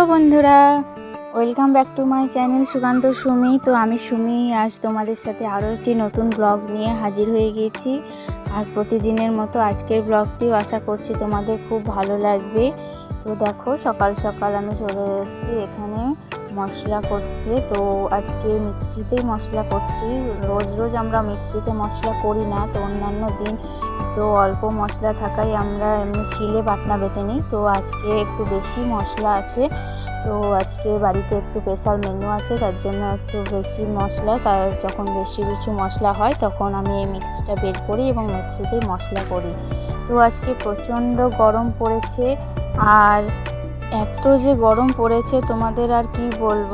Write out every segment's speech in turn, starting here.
Hello বন্ধুরা, welcome back to my channel Sukanta Sumi. তো আমি সুমি, আজ তোমাদের সাথে আরও একটি নতুন ব্লগ নিয়ে হাজির হয়ে গিয়েছি আর প্রতিদিনের মতো আজকের ব্লগটিও আশা করছি তোমাদের খুব ভালো লাগবে। তো দেখো, সকাল সকাল আমি চলে এসেছি এখানে মশলা করতে। তো আজকে মিক্সিতেই মশলা করছি। রোজ রোজ আমরা মিক্সিতে মশলা করি না, তো অন্যান্য দিন তো অল্প মশলা থাকায় আমরা এমনি শিলে বাটনা বেটে নিই। তো আজকে একটু বেশি মশলা আছে। তো আজকে বাড়িতে একটু স্পেশাল মেনু আছে, তার জন্য একটু বেশি মশলা। তার যখন বেশি কিছু মশলা হয়, তখন আমি এই মিক্সিটা বের করি এবং মিক্সিতেই মশলা করি। তো আজকে প্রচণ্ড গরম পড়েছে। আর এত যে গরম পড়েছে, তোমাদের আর কি বলব?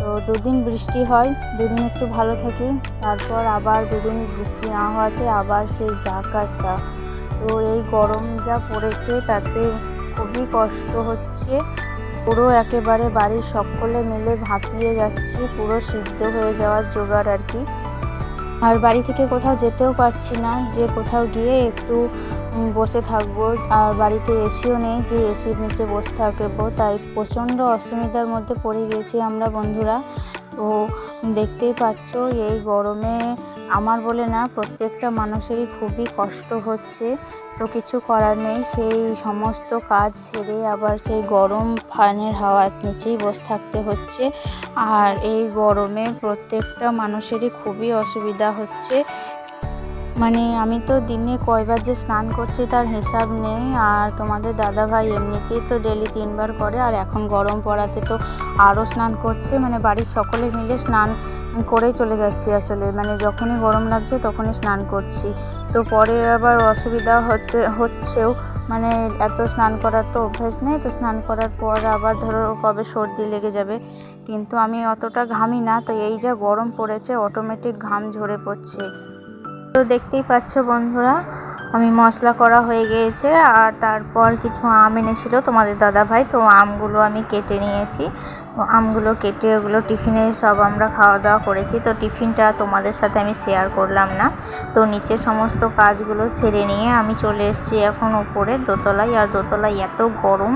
তো দুদিন বৃষ্টি হয়, দুদিন একটু ভালো থাকে, তারপর আবার দুদিন বৃষ্টি না হওয়াতে আবার সেই জাকাতটা তো এই গরম যা পড়েছে তাতে খুবই কষ্ট হচ্ছে। পুরো একেবারে বাড়ির সকলে মিলে ভাপিয়ে যাচ্ছি, পুরো সিদ্ধ হয়ে যাওয়ার জোগাড় আর কি। আর বাড়ি থেকে কোথাও যেতেও পারছি না, যে কোথাও গিয়ে একটু বসে থাকব। আর বাড়িতে এসিও নেই, যে এসির নিচে বসে থাকব। তাই প্রচণ্ড অসুবিধার মধ্যে পড়ে গেছি আমরা বন্ধুরা। তো দেখতেই পাচ্ছ, এই গরমে আমার বলে না, প্রত্যেকটা মানুষেরই খুবই কষ্ট হচ্ছে। তো কিছু করার নেই, সেই সমস্ত কাজ ছেড়ে আবার সেই গরম ফ্যানের হাওয়ার নিচেই বসে থাকতে হচ্ছে। আর এই গরমে প্রত্যেকটা মানুষেরই খুবই অসুবিধা হচ্ছে। মানে আমি তো দিনে কয়বার যে স্নান করছি তার হিসাব নেই, আর তোমাদের দাদা ভাই এমনিতেই তো ডেলি তিনবার করে, আর এখন গরম পড়াতে তো আরও স্নান করছে মানে বাড়ির সকলে মিলে স্নান করেই চলে যাচ্ছি আসলে মানে যখনই গরম লাগছে তখনই স্নান করছি। তো পরে আবার অসুবিধা হতে হচ্ছেও মানে এত স্নান করার তো অভ্যাস নেই, তো স্নান করার পর আবার ধরো কবে সর্দি লেগে যাবে, কিন্তু আমি অতটা ঘামি না তো এই যা গরম পড়েছে অটোমেটিক ঘাম ঝরে পড়ছে। তো দেখতেই পাচ্ছ বন্ধুরা, আমি মশলা করা হয়ে গিয়েছে আর তারপর কিছু আম এনেছিল তোমাদের দাদা ভাই তো আমগুলো আমি কেটে নিয়েছি। আমগুলো কেটে ওগুলো টিফিনে সব আমরা খাওয়া দাওয়া করেছি। তো টিফিনটা তোমাদের সাথে আমি শেয়ার করলাম না। তো নিচে সমস্ত কাজগুলো সেরে নিয়ে আমি চলে এসেছি এখন উপরে দোতলায়। আর দোতলায় এত গরম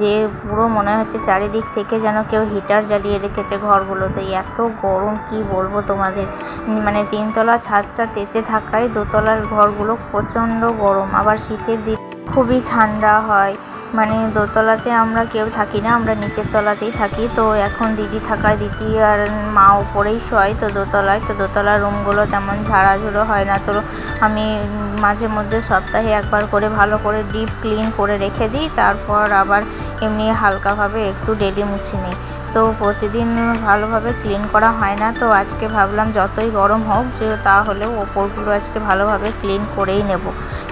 যে পুরো মনে হচ্ছে চারিদিক থেকে যেন কেউ হিটার জ্বালিয়ে রেখেছে ঘরগুলোতে। এত গরম, কি বলব তোমাদের? মানে তিনতলা ছাদটা তেতে থাকায় দোতলার ঘরগুলো প্রচণ্ড গরম। আবার শীতের দিন খুবই ঠান্ডা হয়। মানে দোতলাতে আমরা কেউ থাকি না, আমরা নিচের তলাতেই থাকি। তো এখন দিদি থাকায় দিদি আর মা ওপরেই শোয় তো দোতলায়। তো দোতলার রুমগুলো তেমন ঝাড়াঝুড়ো হয় না। তো আমি মাঝে মধ্যে সপ্তাহে একবার করে ভালো করে ডিপ ক্লিন করে রেখে দিই। তারপর আবার এমনি হালকাভাবে একটু ডেলি মুছে নিই। তো প্রতিদিন ভালোভাবে ক্লিন করা হয় না। তো আজকে ভাবলাম যতই গরম হোক যে তাহলেও ওপরগুলো আজকে ভালোভাবে ক্লিন করেই নেব।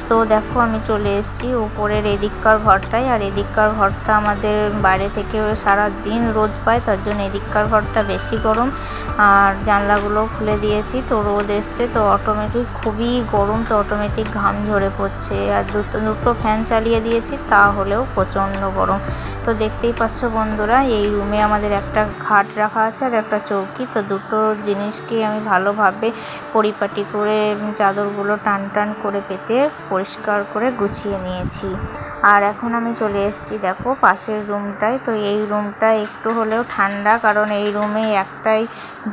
তো দেখো আমি চলে এসেছি উপরের এদিককার ঘরটায়। আর এদিককার ঘরটা আমাদের বাইরে থেকে সারা দিন রোদ পায়, তার জন্য এদিককার ঘরটা বেশি গরম। আর জানলাগুলো খুলে দিয়েছি, তো রোদ এসছে, তো অটোমেটিক খুবই গরম, তো অটোমেটিক ঘাম ঝরে পড়ছে। আর দুটো দুটো ফ্যান চালিয়ে দিয়েছি, তাহলেও প্রচণ্ড গরম। তো দেখতেই পাচ্ছ বন্ধুরা, এই রুমে আমাদের একটা খাট রাখা আছে আর একটা চৌকি। তো দুটো জিনিসকে আমি ভালোভাবে পরিপাটি করে চাদরগুলো টান টান করে পেতে পরিষ্কার করে গুছিয়ে নিয়েছি। আর এখন আমি চলে এসেছি, দেখো, পাশের রুমটায় তো এই রুমটা একটু হলেও ঠান্ডা, কারণ এই রুমে একটাই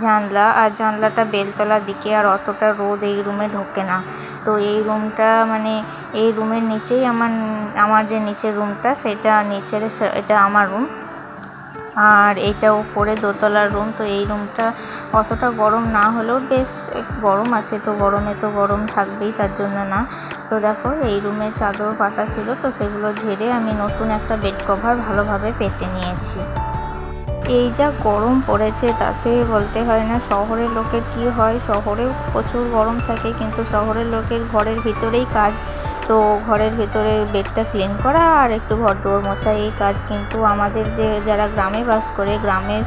জানলা, আর জানলাটা বেলতলার দিকে, আর অতটা রোদ এই রুমে ঢোকে না। তো এই রুমটা মানে এই রুমের নিচেই আমার আমার যে নিচের রুমটা, সেটা নিচের, এটা আমার রুম। আর এটা উপরে দোতলার রুম, তো এই রুমটা অতটা গরম না হলেও বেশ গরম আছে, তো গরমে তো গরম থাকবেই, তার জন্য না। তো দেখো, এই রুমে চাদর পাতা ছিল, তো সেগুলো ঝেড়ে আমি নতুন একটা বেড কভার ভালোভাবে পেতে নিয়েছি। এই যা গরম পড়েছে, তাতে বলতে হয় না, শহরের লোকের কি হয়? শহরেও প্রচুর গরম থাকে, কিন্তু শহরের লোকের ঘরের ভিতরেই কাজ তো ঘরের ভেতরে বেডটা ক্লিন করা আর একটু ঘর দোর মোছা, এই কাজ কিন্তু আমাদের যে, যারা গ্রামে বাস করে, গ্রামের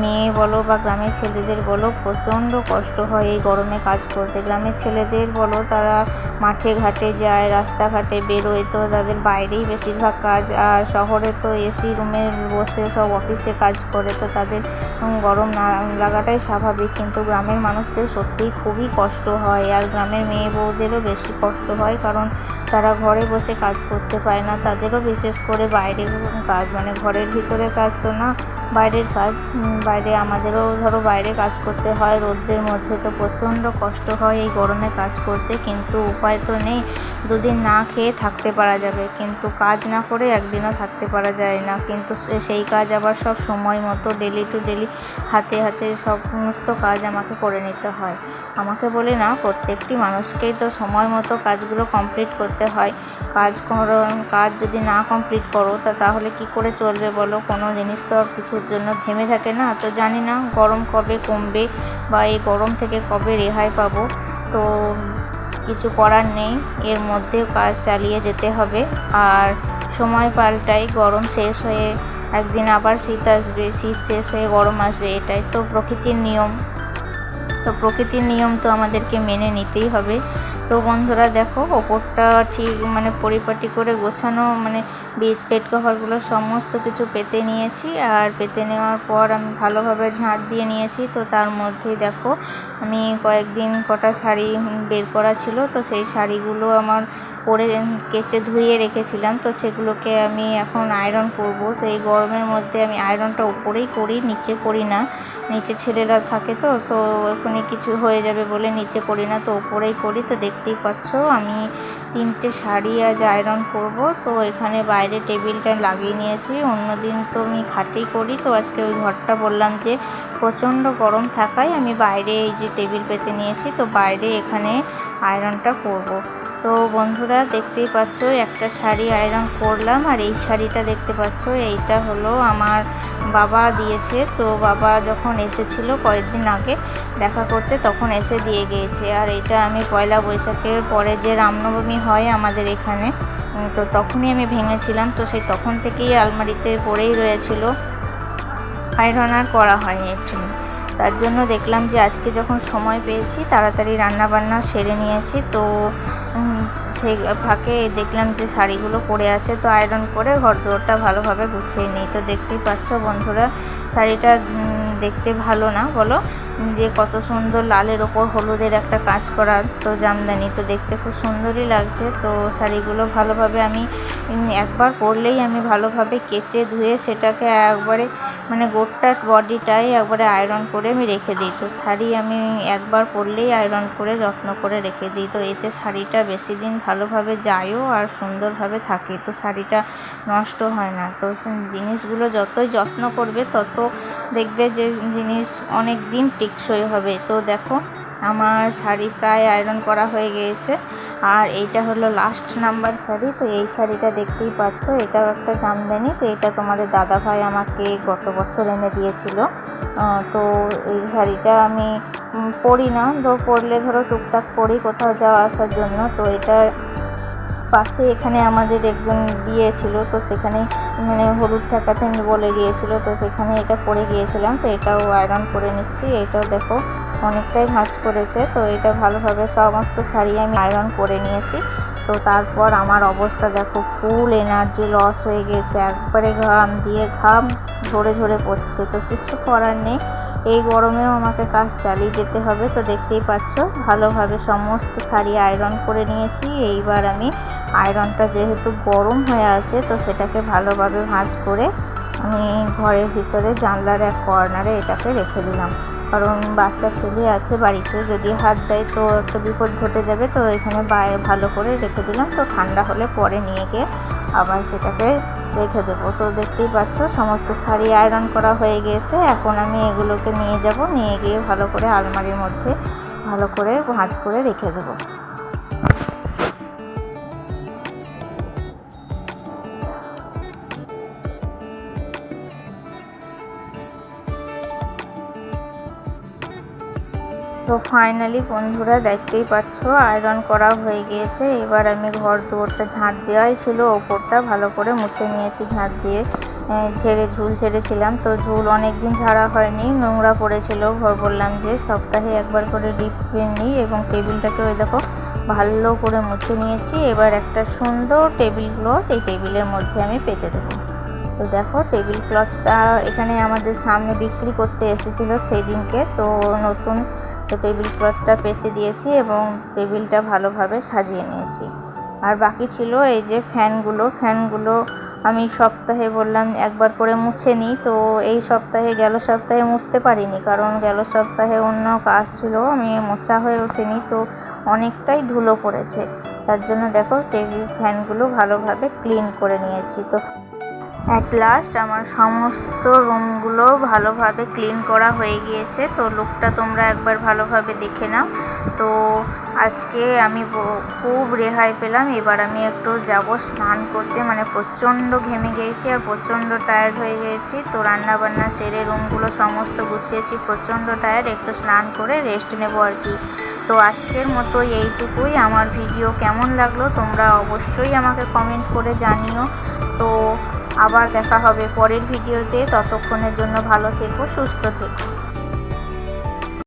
মেয়ে বলো বা গ্রামের ছেলেদের বলো, প্রচণ্ড কষ্ট হয় এই গরমে কাজ করতে। গ্রামের ছেলেদের বলো, তারা মাঠে ঘাটে যায়, রাস্তাঘাটে বেরোয় তো তাদের বাইরেই বেশিরভাগ কাজ। আর শহরে তো এসি রুমে বসে সব অফিসে কাজ করে তো তাদের গরম না লাগাটাই স্বাভাবিক। কিন্তু গ্রামের মানুষদের সত্যিই খুবই কষ্ট হয়। আর গ্রামের মেয়ে বউদেরও বেশি কষ্ট হয় কারণ তারা ঘরে বসে কাজ করতে পারে না, তাদেরও বিশেষ করে বাইরের কাজ মানে ঘরের ভিতরে কাজ তো না, বাইরের কাজ বাইরে আমাদেরও ধরো বাইরে কাজ করতে হয় রোদের মধ্যে তো প্রচণ্ড কষ্ট হয় এই গরমে কাজ করতে, কিন্তু উপায় তো নেই, দুদিন না খেয়ে থাকতে পারা যাবে, কিন্তু কাজ না করে একদিনও থাকতে পারা যায় না, কিন্তু সেই কাজ আবার সব সময় মতো ডেলি টু ডেলি হাতে হাতে সমস্ত কাজ আমাকে করে নিতে হয়। আমাকে বলে না, প্রত্যেকটি মানুষকেই তো সময় মতো কাজগুলো কমপ্লিট করতে হয়। কাজ করো, কাজ যদি না কমপ্লিট করো, তা তাহলে কি করে চলবে বলো? কোনো জিনিস তো আর কিছুর জন্য থেমে থাকে না। তো জানি না গরম কবে কমবে বা এই গরম থেকে কবে রেহাই পাবো। তো কিছু করার নেই। এর মধ্যেও কাজ চালিয়ে যেতে হবে। আর সময় পাল্টাই গরম শেষ হয়ে একদিন আবার শীত আসবে। শীত শেষ হয়ে গরম আসবে, এটাই তো প্রকৃতির নিয়ম। তো প্রকৃতির নিয়ম তো আমাদেরকে মেনে নিতেই হবে। তো বন্ধুরা দেখো, ওপরটা ঠিক মানে পরিপাটি করে গোছানো মানে বেড কভারগুলো সমস্ত কিছু পেতে নিয়েছি। আর পেতে নেওয়ার পর আমি ভালোভাবে ঝাঁট দিয়ে নিয়েছি। তো তার মধ্যেই দেখো, আমি কয়েকদিন কটা শাড়ি বের করা ছিল। তো সেই শাড়িগুলো আমার পরে কেচে ধুয়ে রেখেছিলাম, তো সেগুলোকে আমি এখন আয়রন করব। তো এই গরমের মধ্যে আমি আয়রনটা উপরেই করি, নিচে করি না। নিচে ছেলেরা থাকে তো তো ওখানে কিছু হয়ে যাবে বলে নিচে করি না, তো উপরেই করি। তো দেখতেই পাচ্ছ, আমি তিনটে শাড়ি আজ আয়রন করব। তো এখানে বাইরে টেবিলটা লাগিয়ে নিয়েছি। অন্যদিন তো আমি খাটেই করি। তো আজকে ওই ঘরটা বললাম যে, প্রচণ্ড গরম থাকায় আমি বাইরে এই যে টেবিল পেতে নিয়েছি, তো বাইরে এখানে আয়রনটা করব। তো বন্ধুরা দেখতেই পাচ্ছ, একটা শাড়ি আয়রন করলাম আর এই শাড়িটা দেখতে পাচ্ছ, এইটা হলো আমার বাবা দিয়েছে। তো বাবা যখন এসেছিল কয়েকদিন আগে দেখা করতে, তখন এসে দিয়ে গিয়েছে। আর এটা আমি পয়লা বৈশাখের পরে যে রামনবমী হয় আমাদের এখানে তো তখনই আমি ভেঙেছিলাম। তো সেই তখন থেকেই আলমারিতে পড়েই রয়েছিল। আয়রন আর করা হয়নি তার জন্য দেখলাম যে আজকে যখন সময় পেয়েছি, তাড়াতাড়ি রান্না বান্না সেরে নিয়েছি। তো সে সেই ফাঁকে দেখলাম যে শাড়িগুলো পরে আছে, তো আয়রন করে ঘর দোরটা ভালোভাবে গুছিয়ে নিই। তো দেখতেই পাচ্ছ বন্ধুরা, শাড়িটা দেখতে ভালো না, বলো? যে কত সুন্দর লালের ওপর হলুদের একটা কাজ করা তো জামদানি, তো দেখতে খুব সুন্দরই লাগছে। তো শাড়িগুলো ভালোভাবে আমি একবার পরলেই আমি ভালোভাবে কেচে ধুয়ে সেটাকে একবারে মানে গোটটা বডিটাই একবারে আয়রন করে আমি রেখে দিই। তো শাড়ি আমি একবার পরলেই আয়রন করে যত্ন করে রেখে দিই। তো এতে শাড়িটা বেশি দিন ভালোভাবে যায়ও আর সুন্দরভাবে থাকে। তো শাড়িটা নষ্ট হয় না। তো জিনিসগুলো যতই যত্ন করবে, তত দেখবে যে জিনিস অনেক দিন টেকসই হবে। তো দেখো, আমার শাড়ি প্রায় আয়রন করা হয়ে গিয়েছে। আর এইটা হলো লাস্ট নাম্বার শাড়ি। তো এই শাড়িটা দেখতেই পাচ্ছ, এটাও একটা জামদানি। তো এটা তোমাদের দাদাভাই আমাকে গত বছর এনে দিয়েছিল। তো এই শাড়িটা আমি পরি না। তো পরলে ধরো টুকটাক পরি কোথাও যাওয়া আসার জন্য। তো এটা পাশে এখানে আমাদের একজন বিয়ে ছিল, তো সেখানে মানে হলুদ ঠেকাতে বলে গিয়েছিল, তো সেখানে এটা পরে গিয়েছিলাম, তো এটাও আয়রন করে নিচ্ছি, এটাও দেখো অনেকটাই ভাঁজ করেছে, তো এটা ভালোভাবে সমস্ত শাড়ি আমি আয়রন করে নিয়েছি, তো তারপর আমার অবস্থা দেখো ফুল এনার্জি লস হয়ে গেছে, একবারে ঘাম দিয়ে ঘাম ঝরে ঝরে পড়ছে, তো কিছু করার নেই। এই গরমেও আমাকে কাজ চালিয়ে যেতে হবে, তো দেখতেই পাচ্ছ, ভালোভাবে সমস্ত শাড়ি আয়রন করে নিয়েছি। এইবার আমি আয়রনটা যেহেতু গরম হয়ে আছে, তো সেটাকে ভালোভাবে ভাঁজ করে আমি ঘরের ভিতরে জানলার এক কর্নারে এটাকে রেখে দিলাম। কারণ বাচ্চা ছেলে আছে বাড়িতে, যদি হাত দেয় তো একটা বিপদ ঘটে যাবে, তো এখানে বাইরে ভালো করে রেখে দিলাম, তো ঠান্ডা হলে পরে নিয়ে গিয়ে আবার সেটাকে রেখে দেবো। তো দেখতেই পাচ্ছ, সমস্ত শাড়ি আয়রন করা হয়ে গিয়েছে। এখন আমি এগুলোকে নিয়ে যাব। নিয়ে গিয়ে ভালো করে আলমারির মধ্যে ভালো করে ভাঁজ করে রেখে দেবো। তো ফাইনালি বন্ধুরা দেখতেই পাচ্ছ আয়রন করা হয়ে গিয়েছে। এবার আমি ঘর দুয়ারটা ঝাঁট দেওয়াই ছিল, ওপরটা ভালো করে মুছে নিয়েছি ঝাঁট দিয়ে। ঝেড়ে ঝুল ঝেড়েছিলাম, তো ঝুল অনেক দিন ঝাড়া হয়নি, নোংরা পড়েছিল। ঘর বললাম যে সপ্তাহে একবার করে ডিপ ক্লিন নিই এবং টেবিলটাকে ওই দেখো ভালো করে মুছে নিয়েছি। এবার একটা সুন্দর টেবিল ক্লথ এই টেবিলের মধ্যে আমি পেতে দেবো। তো দেখো টেবিল ক্লথটা এখানে আমাদের সামনে বিক্রি করতে এসেছিল সেই দিনকে তো নতুন তো টেবিল ক্লথটা পেতে দিয়েছি এবং টেবিলটা ভালোভাবে সাজিয়ে নিয়েছি। আর বাকি ছিল এই যে ফ্যানগুলো ফ্যানগুলো আমি সপ্তাহে বললাম একবার করে মুছে নিই, তো এই সপ্তাহে গেল সপ্তাহে মুছতে পারিনি কারণ গেল সপ্তাহে অন্য কাজ ছিল, আমি মোছা হয়ে ওঠেনি, তো অনেকটাই ধুলো পড়েছে। তার জন্য দেখো টেবিল ফ্যানগুলো ভালোভাবে ক্লিন করে নিয়েছি। তো অ্যাট লাস্ট আমার সমস্ত রুমগুলো ভালোভাবে ক্লিন করা হয়ে গিয়েছে। তো লুকটা তোমরা একবার ভালোভাবে দেখে নাও। তো আজকে আমি খুব রেহাই পেলাম। এবার আমি একটু যাব স্নান করতে। মানে প্রচণ্ড ঘেমে গিয়েছি আর প্রচণ্ড টায়ার্ড হয়ে গিয়েছি তো রান্না বান্না সেরে রুমগুলো সমস্ত গুছিয়েছি। প্রচণ্ড টায়ার্ড একটু স্নান করে রেস্ট নেব আর কি। তো আজকের মতো এইটুকুই। আমার ভিডিও কেমন লাগল তোমরা অবশ্যই আমাকে কমেন্ট করে জানিও। তো আবার দেখা হবে পরের ভিডিওতে। ততক্ষণের জন্য ভালো থেকো সুস্থ থেকো।